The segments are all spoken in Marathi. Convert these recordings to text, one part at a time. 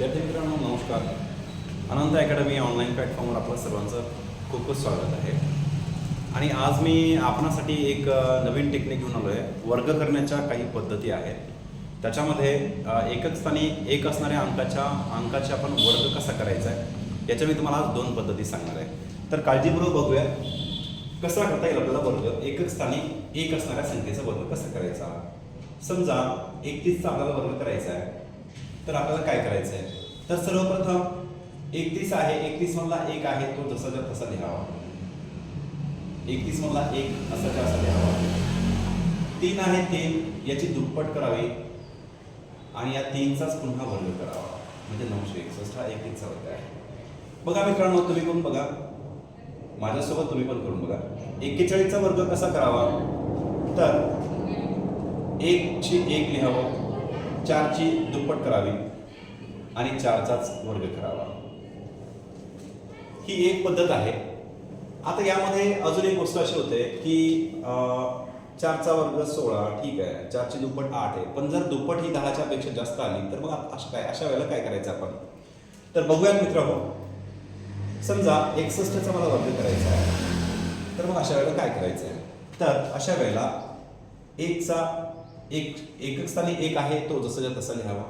विद्यार्थी मित्रांनो नमस्कार. अनंत अकॅडमी ऑनलाईन प्लॅटफॉर्मवर आपलं सर्वांचं खूप खूप स्वागत आहे. आणि आज मी आपणासाठी एक नवीन टेक्निक घेऊन आलो आहे वर्ग करण्याच्या काही पद्धती आहेत. त्याच्यामध्ये एकच स्थानी एक असणाऱ्या अंकाच्या अंकाचे आपण वर्ग कसा करायचा आहे याच्या मी तुम्हाला आज दोन पद्धती सांगणार आहे. तर काळजीपूर्वक बघूया. कसा करता येईल आपल्याला वर्ग? एकच स्थानी एक असणाऱ्या संख्येचा वर्ग कसा करायचा? समजा एकतीसचा आपल्याला वर्ग करायचा आहे. तर आपल्याला काय करायचं आहे तर सर्वप्रथम एकतीस आहे एकतीस मधला एक आहे तो जसाच्या तसा लिहावा. एकतीस मधला एक असाच्या असा लिहावा. तीन आहे तीन याची दुप्पट करावी आणि या तीनचाच पुन्हा वर्ग करावा. म्हणजे नऊशे एकसष्ट हा एकतीसचा वर्ग आहे. बघा मित्रांनो तुम्ही पण बघा. माझ्यासोबत तुम्ही पण करून बघा. एक्केचाळीसचा वर्ग कसा करावा? तर एकची एक लिहावं. चारची दुप्पट करावी आणि चारचाच वर्ग करावा. ही एक पद्धत आहे. आता यामध्ये अजून एक गोष्ट अशी होते की चारचा वर्ग सोळा ठीक आहे चारची दुप्पट आठ आहे. पण जर दुप्पट ही दहाच्या पेक्षा जास्त आली तर मग असं अशा काय अशा वेळेला काय करायचं आपण? तर बघूयात मित्र हो. समजा एकसष्टचा मला वर्ग करायचा आहे. तर मग अशा वेळेला काय करायचं आहे? तर अशा वेळेला एकचा एक एकक स्थानी एक आहे तो जसाच्या तसा लिहावा.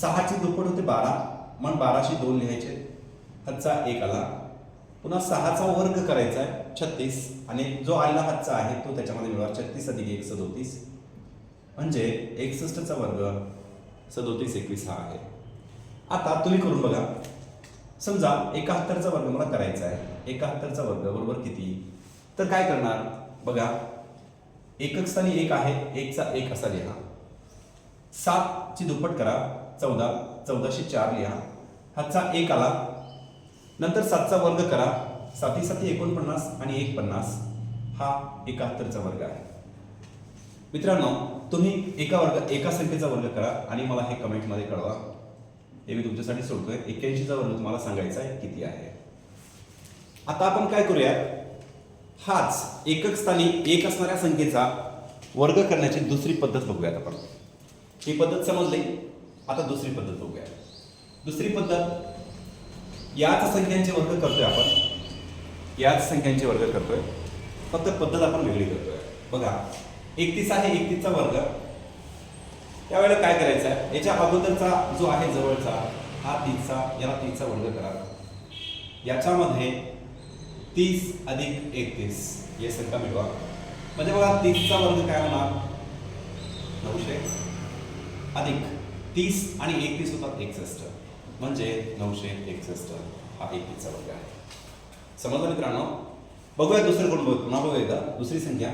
सहाची दुप्पट होते बारा मग बाराशी दोन लिहायचे. हातचा एक आला. पुन्हा सहाचा वर्ग करायचा आहे छत्तीस. आणि जो आलेला हातचा आहे तो त्याच्यामध्ये मिळवा छत्तीस अधिक एक सदोतीस. म्हणजे एकसष्टचा वर्ग सदोतीस एकवीस हा आहे. आता तुम्ही करून बघा. समजा एकाहत्तरचा वर्ग मला करायचा आहे. एकाहत्तरचा वर्ग बरोबर किती? तर काय करणार? बघा. एकक स्थानी एक आहे एकचा एक असा लिहा. सातची दुप्पट करा चौदा चौदाशे चार लिहा. हातचा एक आला नंतर सातचा वर्ग करा. साती साती एकोणपन्नास आणि एक पन्नास हा एकाहत्तरचा वर्ग आहे. मित्रांनो तुम्ही एका वर्ग एका संख्येचा वर्ग करा आणि मला हे कमेंटमध्ये कळवा. हे मी तुमच्यासाठी सोडतोय. एक्क्याऐंशीचा वर्ग तुम्हाला सांगायचा आहे किती आहे. आता आपण काय करूया हाच एकक स्थानी एक असणाऱ्या संख्येचा वर्ग करण्याची दुसरी पद्धत बघूयात आपण. ही पद्धत समजली? आता दुसरी पद्धत बघूया दुसरी पद्धत याच संख्यांचे वर्ग करतोय आपण. याच संख्यांचे वर्ग करतोय. फक्त पद्धत आपण वेगळी करतोय. बघा एकतीस आहे एकतीसचा वर्ग. त्यावेळेला काय करायचं आहे याच्या अगोदरचा जो आहे जवळचा हा तीसचा याला तीसचा वर्ग करा. याच्यामध्ये तीस अधिक एकतीस. हे संख्या मिळवा. म्हणजे बघा तीसचा वर्ग काय होणार? नऊशे अधिक. तीस आणि एकतीस होतात एकसष्ट. म्हणजे नऊशे एकसष्ट हा एकतीसचा वर्ग आहे. समजलं मित्रांनो? बघूया दुसरं कोण बघ पुन्हा बघूया का दुसरी संख्या.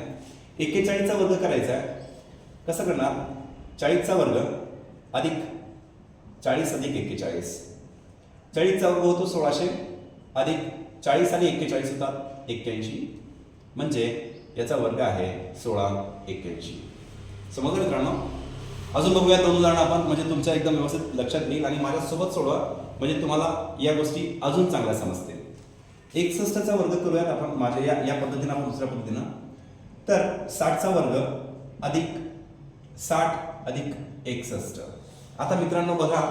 एक्केचाळीसचा वर्ग करायचा आहे. कसं करणार? चाळीसचा वर्ग अधिक चाळीस अधिक एक्केचाळीस चाळीसचा वर्ग होतो सोळाशे अधिक चाळीस आणि एक्केचाळीस होतात एक्क्याऐंशी. म्हणजे याचा वर्ग आहे सोळा एक्क्याऐंशी. समजलं मित्रांनो अजून बघूया दोन उदाहरण आपण. म्हणजे तुमच्या एकदम व्यवस्थित लक्षात येईल आणि माझ्यासोबत सोडवा. म्हणजे तुम्हाला या गोष्टी अजून चांगल्या समजतील. एकसष्टचा वर्ग करूयात आपण. माझ्या या या पद्धतीनं आपण दुसऱ्या पद्धतीनं. तर साठचा वर्ग अधिक साठ अधिक एकसष्ट. आता मित्रांनो बघा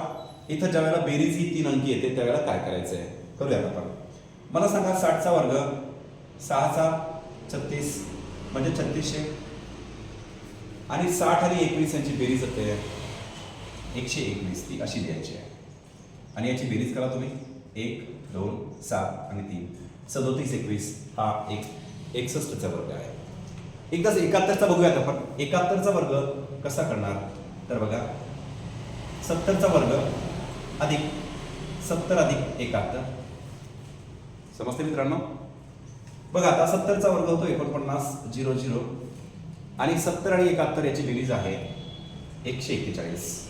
इथं ज्या वेळेला बेरीज ही तीन अंकी येते त्यावेळेला काय करायचं आहे करूयात आपण. मला सांगा साठचा वर्ग. सहाचा छत्तीस. म्हणजे छत्तीसशे आणि साठ आणि एकवीस यांची बेरीज आहे एकशे एकवीस ती अशी लिहायची आहे. आणि याची बेरीज करा तुम्ही. एक दोन सात आणि तीन. सदोतीस एकवीस हा एक एकसष्टचा वर्ग आहे. एकदाच एकाहत्तरचा बघूयात आपण. एकाहत्तरचा वर्ग कसा करणार? तर बघा. सत्तरचा वर्ग अधिक सत्तर अधिक एकाहत्तर. समजते मित्रांनो? बघा आता सत्तरचा वर्ग होतो एकोणपन्नास झिरो झिरो. आणि सत्तर आणि एकाहत्तर याची बेरीज आहे एकशे एक्केचाळीस.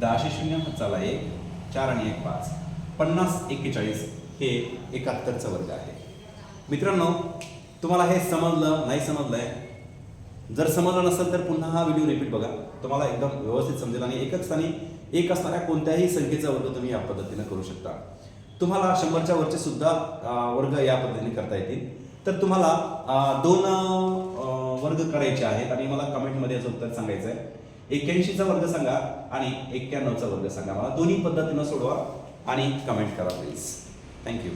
दहाशे शून्य चाला एक चार आणि एक पाच. पन्नास एक्केचाळीस हे एकाहत्तरचा वर्ग आहे. मित्रांनो तुम्हाला हे समजलं नाही समजलंय? जर समजलं नसेल तर पुन्हा हा व्हिडिओ रिपीट बघा. तुम्हाला एकदम व्यवस्थित समजेल आणि एकच स्थानी एक असणाऱ्या कोणत्याही संख्येचा वर्ग तुम्ही या पद्धतीने करू शकता. तुम्हाला शंभरच्या वरचे सुद्धा वर्ग या पद्धतीने करता येतील. तर तुम्हाला दोन वर्ग करायचे आहेत आणि मला कमेंटमध्ये याचं उत्तर सांगायचं आहे. एक्क्याऐंशीचा वर्ग सांगा आणि एक्क्याण्णवचा वर्ग सांगा. मला दोन्ही पद्धतीनं सोडवा आणि कमेंट करा प्लीज थँक्यू